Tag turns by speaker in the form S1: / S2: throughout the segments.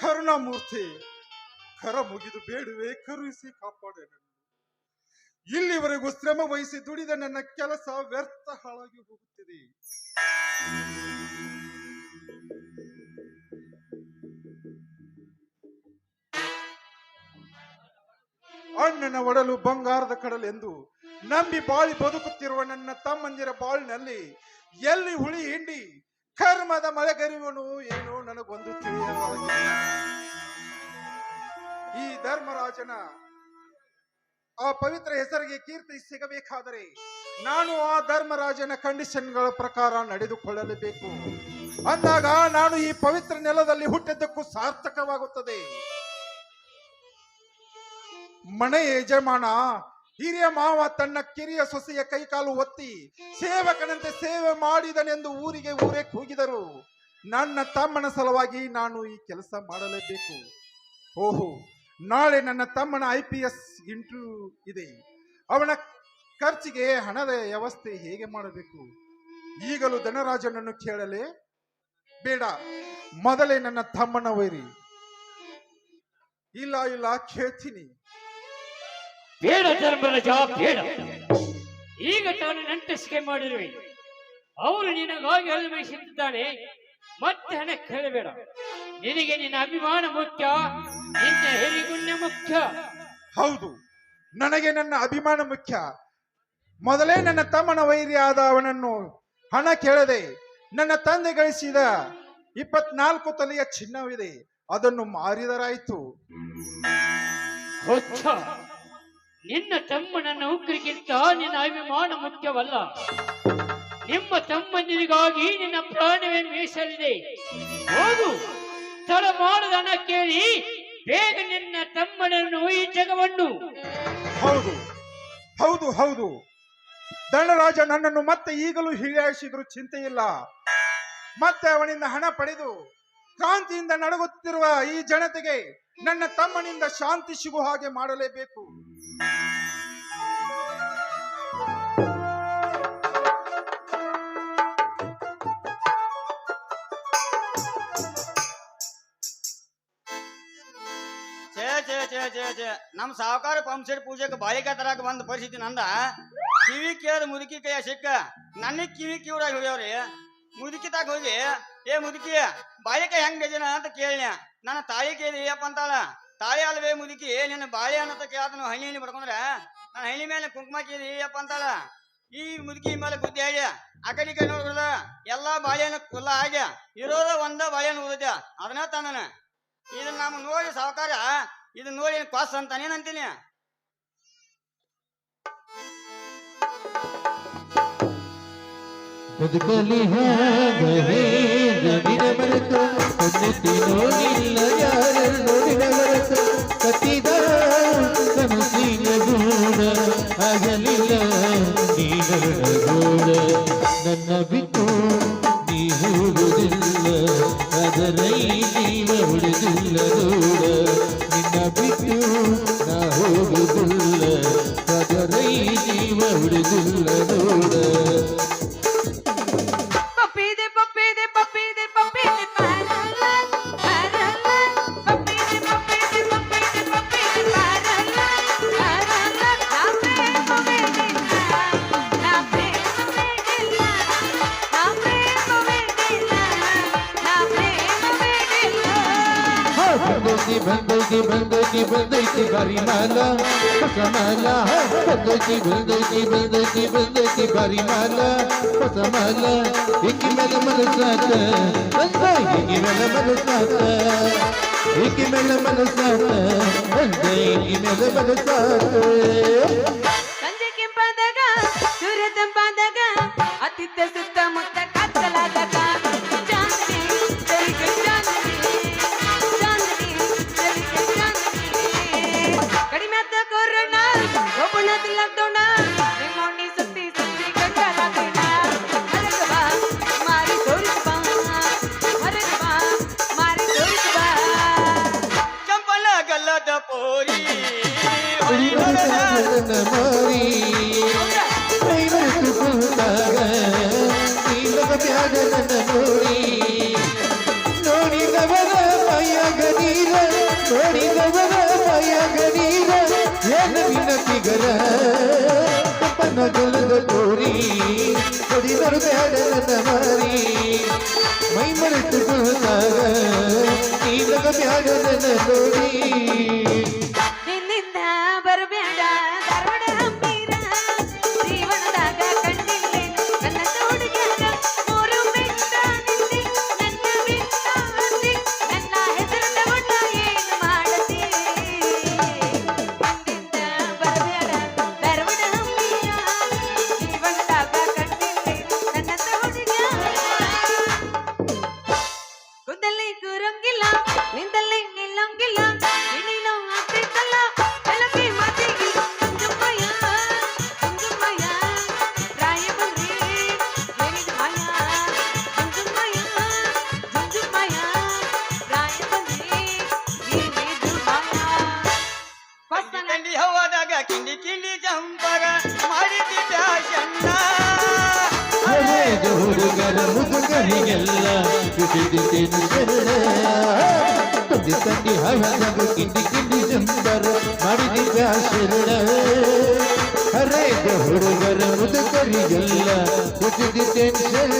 S1: ಕರುಣಾಮೂರ್ತಿ, ಕರ ಮುಗಿದು ಬೇಡುವೆ ಕರುಸಿ ಕಾಪಾಡೆ ಇಲ್ಲಿವರೆಗೂ ಶ್ರಮ ವಹಿಸಿ ದುಡಿದ ನನ್ನ ಕೆಲಸ ವ್ಯರ್ಥ ಹಾಳಾಗಿ ಹೋಗುತ್ತಿದೆ. ಅಣ್ಣನ ಒಡಲು ಬಂಗಾರದ ಕಡಲೆಂದು ನಂಬಿ ಬಾಳಿ ಬದುಕುತ್ತಿರುವ ನನ್ನ ತಮ್ಮಂದಿರ ಬಾಳಿನಲ್ಲಿ ಎಲ್ಲಿ ಹುಳಿ ಹಿಂಡಿ ಕರ್ಮದ ಮಳೆಗರಿವನು ಏನು ನನಗೊಂದು ತಿಳಿಯಲಾಗಿದೆ ಈ ಧರ್ಮರಾಜನ ಆ ಪವಿತ್ರ ಹೆಸರಿಗೆ ಕೀರ್ತಿ ಸಿಗಬೇಕಾದರೆ ನಾನು ಆ ಧರ್ಮರಾಜನ ಕಂಡೀಷನ್ಗಳ ಪ್ರಕಾರ ನಡೆದುಕೊಳ್ಳಲೇಬೇಕು. ಅಂದಾಗ ನಾನು ಈ ಪವಿತ್ರ ನೆಲದಲ್ಲಿ ಹುಟ್ಟಿದ್ದಕ್ಕೂ ಸಾರ್ಥಕವಾಗುತ್ತದೆ. ಮನೆ ಯಜಮಾನ ಹಿರಿಯ ಮಾವ ತನ್ನ ಕಿರಿಯ ಸೊಸೆಯ ಕೈಕಾಲು ಒತ್ತಿ ಸೇವಕನಂತೆ ಸೇವೆ ಮಾಡಿದನೆಂದು ಊರಿಗೆ ಊರೇ ಕೂಗಿದರು. ನನ್ನ ತಮ್ಮನ ಸಲುವಾಗಿ ನಾನು ಈ ಕೆಲಸ ಮಾಡಲೇಬೇಕು. ಓಹೋ, ನಾಳೆ ನನ್ನ ತಮ್ಮನ ಐ ಪಿ ಎಸ್ ಇಂಟರ್ವ್ಯೂ ಇದೆ. ಅವನ ಖರ್ಚಿಗೆ ಹಣದ ವ್ಯವಸ್ಥೆ ಹೇಗೆ ಮಾಡಬೇಕು? ಈಗಲೂ ಧನರಾಜನನ್ನು ಕೇಳಲೇ ಬೇಡ. ಮೊದಲೇ ನನ್ನ ತಮ್ಮನ ವೈರಿ ಇಲ್ಲ ಇಲ್ಲ, ಕೇಳ್ತೀನಿ.
S2: ಬೇಡ ಜವಾಬ್ ಬೇಡ. ಈಗ ತಾನು ನಂಟಸಿಕೆ ಮಾಡಿರುವೆ. ಅವರು ನಿನಗಾಗಿ ಅಲ್ಲಿ ಬಯಸುತ್ತಿದ್ದಾನೆ ಮತ್ತೆ ಹಣ ಕೇಳಬೇಡ ನಿನಗೆ ನಿನ್ನ ಅಭಿಮಾನ ಮುಖ್ಯ. ನಿನ್ನ ಹೆರಿಗುಣ್ಯ ಮುಖ್ಯ.
S1: ಹೌದು ನನಗೆ ನನ್ನ ಅಭಿಮಾನ ಮುಖ್ಯ. ಮೊದಲೇ ನನ್ನ ತಮ್ಮನ ವೈರಿ ಆದ ಅವನನ್ನು ಹಣ ಕೇಳದೆ ನನ್ನ ತಂದೆ ಗಳಿಸಿದ ಇಪ್ಪತ್ನಾಲ್ಕು ತಲೆಯ ಚಿನ್ನವಿದೆ. ಅದನ್ನು ಮಾರಿದರಾಯಿತು.
S2: ಹುಚ್ಚ. ನಿನ್ನ ತಮ್ಮನ ನೌಕರಿಗಿಂತ ನಿನ್ನ ಅಭಿಮಾನ ಮುಖ್ಯವಲ್ಲ. ನಿಮ್ಮ ತಮ್ಮನಿಗಾಗಿ ನಿನ್ನ ಪ್ರಾಣವೇ ಮೀಸಲಿದೆ. ಹೋಗು ಮಾಡದ ಕೇಳಿ ಬೇಗ ನಿನ್ನ ತಮ್ಮನನ್ನು ಈ ಜಗವನ್ನು.
S1: ಹೌದು. ಹೌದು ಹೌದು. ದಂಡರಾಜ ನನ್ನನ್ನು ಮತ್ತೆ ಈಗಲೂ ಹಿರಿಯಾಯಿಸಿದ್ರು ಚಿಂತೆ ಇಲ್ಲ ಮತ್ತೆ ಅವನಿಂದ ಹಣ ಪಡೆದು ಕ್ರಾಂತಿಯಿಂದ ನಡಗುತ್ತಿರುವ ಈ ಜನತೆಗೆ ನನ್ನ ತಮ್ಮನಿಂದ ಶಾಂತಿ ಸಿಗುವ ಹಾಗೆ ಮಾಡಲೇಬೇಕು.
S3: ಛೇ ಛೇ ಛೇ ಛೇ ನಮ್ಮ ಪಂಪ್ಸೆಟ್ ಪೂಜೆಗೆ ಬಾಯಿಕ ತರಕ ಬಂದ ಪರಿಸ್ಥಿತಿ ನಂದ. ಕಿವಿ ಕೇಳ ಮುದುಕಿ ಕೈಯ ಸಿಕ್ಕ. ನನ್ನ ಕಿವಿ ಕಿವಿಡಾಗ ಹೋಗ್ಯಾವ್ರಿ. ಮುದುಕಿ ತಾಕ ಹೋಗಿ, ಏ ಮುದುಕಿ ಬಾಯಿಕ ಹೆಂಗ್ ಅಂತ ಕೇಳಿನ ನನ್ನ ತಾಯಿ ಕೇಳಿ ಅಪ್ಪ ಅಂತಾಳ. ತಾಳಿ ಅಲ್ವೇ ಮುದುಕಿ ನಿನ್ನ ಬಾಳೆ ಅನ್ನತ ಕೇಳ್ತಾನು ಹಣ್ಣಿ ಹಣ್ಣಿ ಬಡ್ಕೊಂಡ್ರೆ ನಾನು ಹಣ್ಣಿ ಮೇಲೆ ಕುಂಕುಮ ಕೇಳಿ ಅಪ್ಪ ಅಂತಾಳ. ಈ ಮುದುಕಿ ಮೇಲೆ ಬುದ್ಧಿ ಹೇಳಿ, ಆ ಕಡೆ ಕಡೆ ಎಲ್ಲಾ ಬಾಳೆಹಣ್ಣು ಕುಲ್ಲ ಆಗಿ ಇರೋದ ಒಂದ ಬಾಳೆಹಣ್ಣು ಉಳಿದ ಅದನ್ನ ತಂದನ. ಇದನ್ನ ನಮ್ಮ ನೋಡಿ ಸಾವುಕಾರ, ಇದನ್ನ ನೋಡಿ ಕ್ವಾಸ್ ಅಂತ ಅಂತೀನಿ.
S4: ಬದುಕಲಿ ಹಾಗವೇ ನವಿನ ಮರೆತು ಕಣ್ಣೆತ್ತಿ ನೋಡಿಲ್ಲ ಯಾರನ್ನು ನೋಡಿನ ಮರೆತು ಕತ್ತಿದ ಕನಸಿನ ಗೂಡ ಆಗಲಿಲ್ಲ ನೀಗಳ ಗೂಡ ನನ್ನ ಬಿಟ್ಟು ನೀ ಹೋಗುವುದಿಲ್ಲ ಅದರೈ ಜೀವ ಉಳಿದಿಲ್ಲ ದೂರ ನಿನ್ನ ಬಿಟ್ಟು ನಾ ಹೋಗುವುದಿಲ್ಲ ಅದರೈ ಜೀವ ಉಳಿದಿಲ್ಲ ದೂರ ಬಂದೈತಿ ಬಂದೈತಿ ಬಂದೈತಿ ಬಂದೈತಿ ಬರಿಮಾಲ ಹೊಸ ಮಾಲ ಬಂದೈತಿ ಬಂದೈತಿ ಬಂದೈತಿ ಬಂದೈತಿ ಬರಿಮಾಲ ಹೊಸ ಮಾಲ ಇಕ್ಕಿ ಮೇಲೆ ಮನಸ್ಸಾತ ಬಂದ ಇಕ್ಕಿ ಮೇಲೆ ಮನಸ್ಸಾತ ಇಕ್ಕಿ ಮೇಲೆ ಮನಸ್ಸಾತ ಬಂದ ಇಕ್ಕಿ ಮೇಲೆ ಮನಸ್ಸಾತ
S5: கோரி கொடிதொரு பேடனமாரி மைமரத்து குழுதாக நீலக பேடன கோரி
S3: ಕಿಂಡಿ ಕಿಂಡಿ ಜಂಬರ ಮಾಡಿದ್ದಿ
S4: ಹಳೇದು ಹುಡುಗರ ಮುದುಗರಿಗೆಲ್ಲ ತಂದೆ ತಂದೆ ಹಳದಾಗ ಕಿಂಡಿ ಕಿಂಡಿ ಜಂಬರ ಮಾಡಿದಿ ಶರಣ ಹರೇದ ಹುಡುಗರ ಮುದುಗರಿಗೆಲ್ಲ ಶರಣ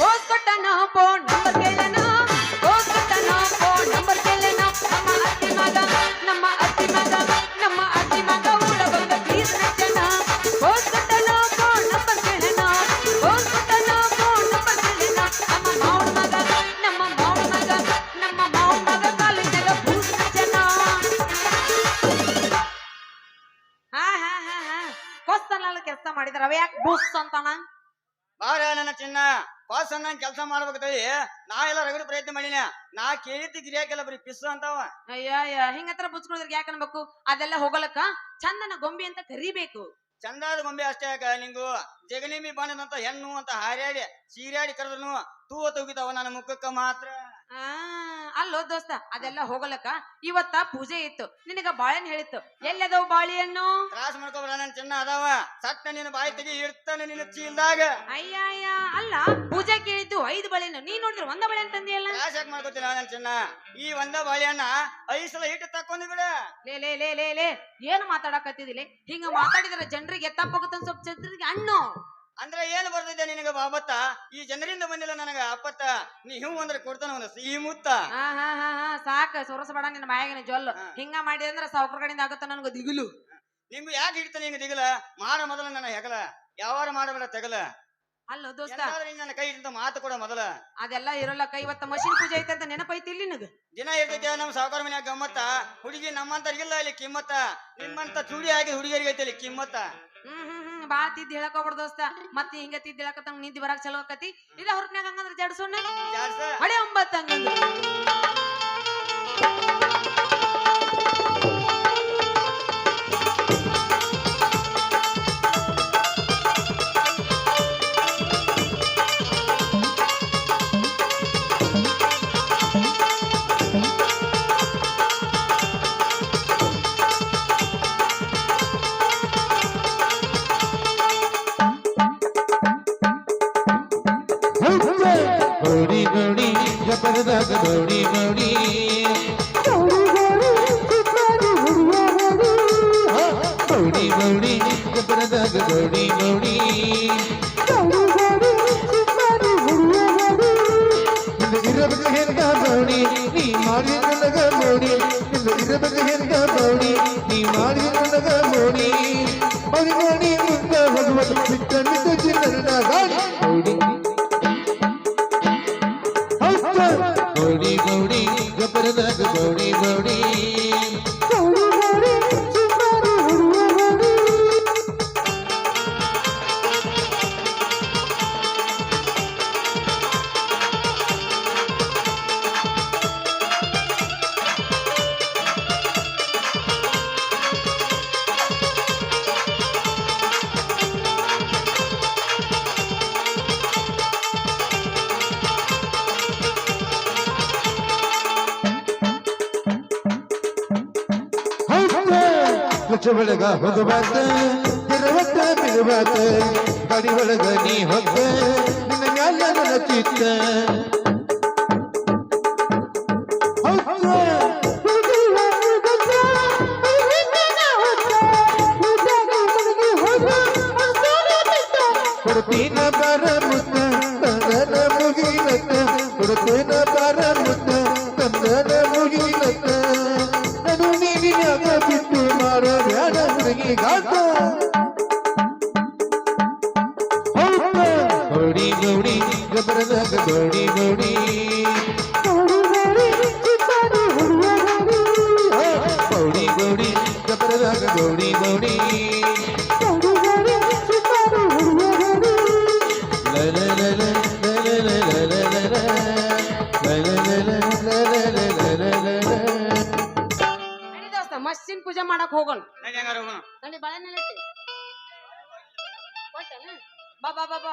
S5: ಓ ಕೊಟ್ಟನೋ ಫೋನ್
S3: ಪಾಸ್ ಅನ್ನ ಕೆಲಸ ಮಾಡ್ಬೇಕಂತೇಳಿ ನಾ ಎಲ್ಲ ರಗಡ ಪ್ರಯತ್ನ ಮಾಡಿನ. ನಾ ಕೇಳಿದ್ದ ಗಿರಿಯಾಕೆಲ್ಲ ಬರೀ ಪಿಸ್ಸು ಅಂತಾವ.
S5: ಅಯ್ಯ ಹಿಂಗತ್ರ ಬುಚ್ಕೊಳಿದ್ರೆ ಯಾಕೆ ಅನ್ಬೇಕು? ಅದೆಲ್ಲ ಹೋಗಲಕ್ಕ? ಚಂದನ ಗೊಂಬೆ ಅಂತ ಕರಿಬೇಕು.
S3: ಚಂದಾದ ಗೊಂಬೆ ಅಷ್ಟೇ ಯಾಕ ನಿಂಗು. ಜಗನಿಮಿ ಬಂದದಂತ ಹೆಣ್ಣು ಅಂತ ಹಾರ್ಯಾಡಿ ಸೀರ್ಯಾಡಿ ಕರೆದ್ರು ತೂವ ತೂಗಿತಾವ ನನ್ನ ಮುಖಕ್ಕ ಮಾತ್ರ.
S5: ಆ ಅಲ್ಲೋ ದೋಸ್ತ ಅದೆಲ್ಲ ಹೋಗಲಕ್ಕ? ಇವತ್ತ ಪೂಜೆ ಇತ್ತು. ನಿನಗ ಬಾಳೆನ್ ಹೇಳಿತ್ತು. ಎಲ್ಲದವ್ ಬಾಳೆಹಣ್ಣು?
S3: ತ್ರಾಸ್ ಮಾಡ್ಕೊಬ್ರ ನನ್ನ ಚಿನ್ನ ಅದಾವ. ಸಟ್ಟ ನಿನ್ನ ಬಾಯಿ ತೆಗಿ ಇರ್ತಾನೆ ನಿನ್ನ ಚೀಲ್ದಾಗ.
S5: ಅಯ್ಯ ಅಯ್ಯ ಅಲ್ಲ ಪೂಜೆ ಕೇಳಿದ್ದು ಐದು ಬಾಳೆಹಣ್ಣು. ನೀನ್ ನೋಡಿದ್ರೆ ಒಂದ ಬಾಳೆ ತಂದಿಯಲ್ಲ?
S3: ತ್ರಾಸ್ ಯಾಕೆ ಮಾಡ್ಕೊತಿಲ್ಲ ನನ್ ಚಿನ್ನ? ಈ ಒಂದ ಬಾಳೆಹಣ್ಣ ಐದು ಸಲ ಹಿಟ್ಟು ತಕ್ಕೊಂಡು ಬಿಡ.
S5: ಲೇ ಲೇ ಲೇ ಲೇ ಲೇ ಏನು ಮಾತಾಡಕತ್ತಿದಿಲ್ಲ ಹಿಂಗ ಮಾತಾಡಿದ್ರೆ ಜನರಿಗೆ ತಪ್ಪಾಗುತ್ತೆ ಸ್ವಲ್ಪ ಜನರಿಗೆ ಹಣ್ಣು
S3: ಅಂದ್ರೆ ಏನು ಬರ್ತಿದ್ದೆ ನಿನಗ ಬಾಬತ್ತ ಈ ಜನರಿಂದ ಬಂದಿಲ್ಲ ನನಗ ಅಪ್ಪತ್ತ ನೀ ಹೂ ಅಂದ್ರೆ ಕೊಡ್ತಾನ ಒಂದು ಸಿಹಿ ಮುತ್ತ.
S5: ಹಾ ಹಾ ಹಾ ಹಾ ಸಾಕ ಸೊರಸಬೇಡ ನಿನ್ನ ಮಾಯಾಗಿನ ಜೊಲ್ಲು.
S3: ಹಿಂಗ
S5: ಹಿಂಗ ಮಾಡಿದ್ರೆ ಸಾವುಕಾರ ಕಡೆಯಿಂದ ಆಗುತ್ತ ನನಗ ದಿಗಿಲು?
S3: ನಿಮ್ಗೆ ಯಾಕೆ ಹಿಡ್ತ ನಿಂಗೆ ದಿಗಲ? ಮಾಡ ಮೊದಲ ನನ್ನ ಹೆಗಲ. ಯಾವಾರ ಮಾಡಬೇಡ ತೆಗಲ.
S5: ಅಲ್ಲ ದೋಸ್ತ.
S3: ನನ್ನ ಕೈ ಹಿಡಿದ ಮಾತು ಕೊಡ ಮೊದಲ.
S5: ಅದೆಲ್ಲ ಕೈ ಇವತ್ತ ಮಷಿನ್ ಪೂಜೆ ಐತೆ ಅಂತ ನೆನಪೈತಿ ಇಲ್ಲಿ ನಿನಗ?
S3: ದಿನ ಇರ್ತೈತೆ ನಮ್ಮ ಸಾವುಕಾರ ಮನ್ಯಾಗ ಗಮ್ಮತ್ತ. ಹುಡುಗಿ ನಮ್ಮಂತರಿಗಿಲ್ಲ ಇಲ್ಲಿ ಕಿಮ್ಮತ್ತ. ನಿಮ್ಮಂತ ಚೂಡಿ ಆಗಿ ಹುಡುಗಿಯರಿಗೆ ಐತೆ ಇಲ್ಲಿ ಕಿಮ್ಮತ್ತ.
S5: ಹ್ಮ್. ಹ್ಮ್ ಬಾಳ ತಿದ್ದಿ ಹೇಳಕ್ ಹೋಗ್ಬಾರ್ದು ದೋಸ್ತ. ಮತ್ತೆ ಹಿಂಗ ತಿದ್ದಿ ಹೇಳಕತ್ತಂಗ ನಿದ್ದಿ ಬರಾಕ್ ಚಲೋ ಆಕತಿ. ಇಲ್ಲ ಹೊರಟ್ನಾಗ ಹಂಗಂದ್ರ ಜಡ್
S3: ಸುಣ್ಣ
S5: ಹಳೆ ಒಂಬತ್ತ ಹಂಗಂದ್ರ
S4: ಗೌಡಿ ಗೌಡಿ ಜಪರದಾಗ ಗೌಡಿ ಇರಬೇಕು ಹೆಂಗ ಗೌಡಿ ನೀ ಮಾಡಿ ನನಗ ನಿಂದು ಇರಬೇಕು ಹೆಂಗ ಗೌಡಿ ನೀ ಮಾಡಿ ನನಗ ಮಡಿ ಮಾಡಿ ಮುಂದ ಭಗವತ್ ಬಿಟ್ಟ ನಿಂತ ಚಿನ್ನದ ಗಾಡಿ ಗೌಡಿ ಗೌಡಿ ಗೌಡಿ ಗಬ್ಬರದಾಗ ಗೌಡಿ ಗೌಡಿ ಚವಳಗ ಹೊಗಬಾತ ತಿರುವತ್ತ ಬಿರುವಾತ ಗಡಿ ಒಳಗ ನೀ ಹೊಗ ನಿನ್ನ ಮ್ಯಾಲ ನನ್ನ ಚಿತ್ತ ಕೊಡ್ತೀನ ಬರ ಮುತ್ತ ತಂದನ ಮುಗಿಲತ್ತ ಕೊಡ್ತೀನ ಬರ ಮುತ್ತ ತಂದನ ಮುಗಿಲತ್ತ ನಾನು ನೀನಿನಾಗ ಬಿಟ್ಟು गौड़ी गौड़ी गबर गौड़ी गौड़ी गौड़ी गौड़ी गबर
S5: गौड़ी गौड़ी ಮಸ್ಸಿನ ಪೂಜೆ ಮಾಡಕ್ ಹೋಗೋಣ ಬಾಳ ನೆಲತಿ ಬಾ ಬಾ ಬಾ ಬಾ.